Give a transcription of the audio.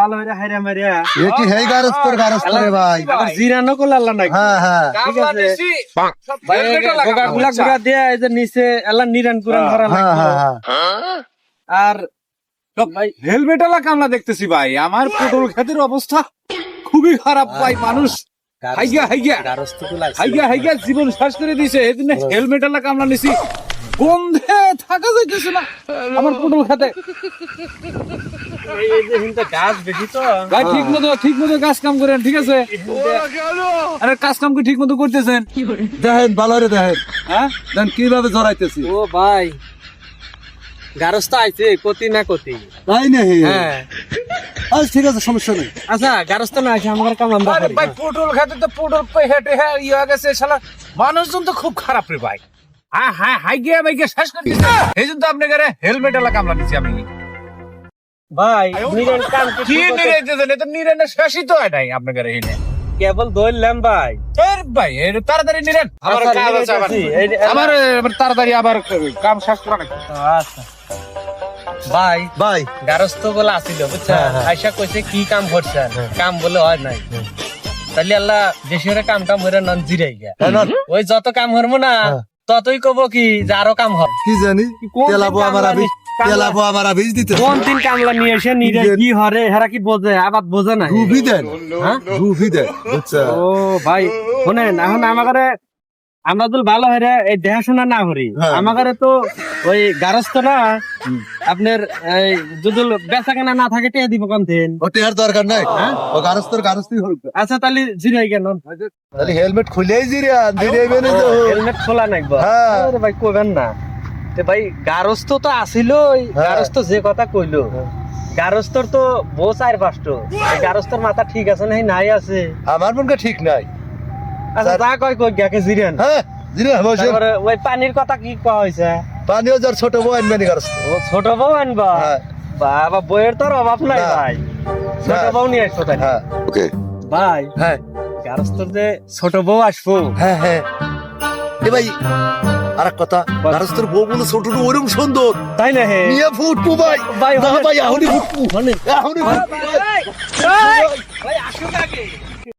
ভালো হইরা হাইরা মারিয়া এ কি হেই গারস্তর গারস্তর রে ভাই? আবার জিরানো করলে আল্লাহ নাকি? হ্যাঁ হ্যাঁ। ঠিক আছে। গোগা গুলা গুলা দিয়ে এই যে নিচে আল্লাহ নিরান কুরান ধরা হ্যাঁ লাগবে। হ্যাঁ হ্যাঁ। আর ভাই হেলমেট আলা কামলা দেখতেছি ভাই। আমার পটল ক্ষেতের অবস্থা খুবই খারাপ ভাই মানুষ। হাইগা হাইগা। হাইগা হাইগা জীবন শেষ করে দিছে। এদিন হেলমেট আলা কামলা নিছি। গন্ধে থাকা যাইতেছে না। আমার পটল খেতে। এই এই যে হিনতে গাছ বেশি তো। ভাই ঠিক মতো ঠিক মতো কাজ কাম করেন ঠিক আছে? আরে কাজ কাম ঠিক মতো করতেছেন? দেখেন ভালো রে দেখেন। হ্যাঁ? দেন কীভাবে জড়াইতেছি? ও ভাই গারস্থ আইছে কতি না কতি। তাই নেই হ্যাঁ। আচ্ছা ঠিক আছে সমস্যা নেই। আচ্ছা গারস্থ না আছে আমার কাম আমরা আরে ভাই পটল খেতে তো পটল হেঁটে হ্যাঁ ইয়ে হয়ে গেছে শালা। মানুষজন তো খুব খারাপ রে ভাই। হ্যাঁ হ্যাঁ হাই গিয়ে ভাই শেষ করে দিছে। এই জন্য আপনাকে হেলমেট কামলা দিছি আমি। ভাই নিরেন কাম কি নিরাইতেছেন এটা নিরানের শেষই তো হয় নাই আপনাকে হিনে কেবল ধরলাম ভাই। এর ভাই এর তাড়াতাড়ি নিরেন। আমার আচ্ছা, কাজ আছে। এই- আমার তাড়াতাড়ি আবার কাম শেষ করা নাকি? আচ্ছা। ভাই ভাই। গারস্থ বলে আসিল বুঝছেন? হ্যাঁ, হ্যাঁ। কইছে কি কাম করছেন কাম বলে হয় নাই। তাহলে আল্লাহ দেশের কাম টাম হইরা নন জিরাই গা হ্যাঁ, ওই যত কাম হরমো না হ্যাঁ। ততই কব কি যে আরও কাম হবে কি জানি? তেলাবো আমার কামলা কোন কামলা নিয়ে এসে নিরে কি যে- কি হরে হেরা কি বোঝে আবার বোঝে না দেন। হ্যাঁ? ডুবি দেন। ও ভাই শুনেন এখন আমাকে আমরা যদি ভালো হয়ে এই দেখাশোনা না করি হ্যাঁ। আমাকে তো ওই গারস্থ না? আপনার এই যদি বেচা কেনা না থাকে টিয়া দিব কোন ও দরকার নাই? ও গারস্তই হোক আচ্ছা তাহলে জিরাই কেন তাহলে হেলমেট খুলেই জিরে জিরেবে তো। হেলমেট খোলা নাই হ্যাঁ। ভাই কইবেন না। তে ভাই গারস্থ তো আসিল হ্যাঁ। গারস্থ যে কথা কইলো। গারস্থর তো বউ চার পাঁচটো। গারস্থর মাথা ঠিক আছে না নাই আছে। আমার মনকে ঠিক নাই। আচ্ছা যা কয় কই গাকে জিরেন? হ্যাঁ বসে ওই পানির কথা কি কোয়া হয়েছে পানিও যার ছোট বউ আনবেনি গারস্ত ও ছোট বউ আনবা? হ্যাঁ। বাবা বইয়ের তোর অভাব নাই ভাই। ছোট না। বউ নিয়ে তাই হ্যাঁ। ভাই হ্যাঁ। গারস্থর যে ছোট বউ আসব। হ্যাঁ হ্যাঁ। এ ভাই আর এক কথা গারস্তর বউ বলে ছোট ওরম সুন্দর। তাই না হে? নিয়ে ফুটবো ভাই। ভাই, ভাই, ভাই এখনই ফুটবো। মানে এখনই ভাই ভাই আসুক আগে।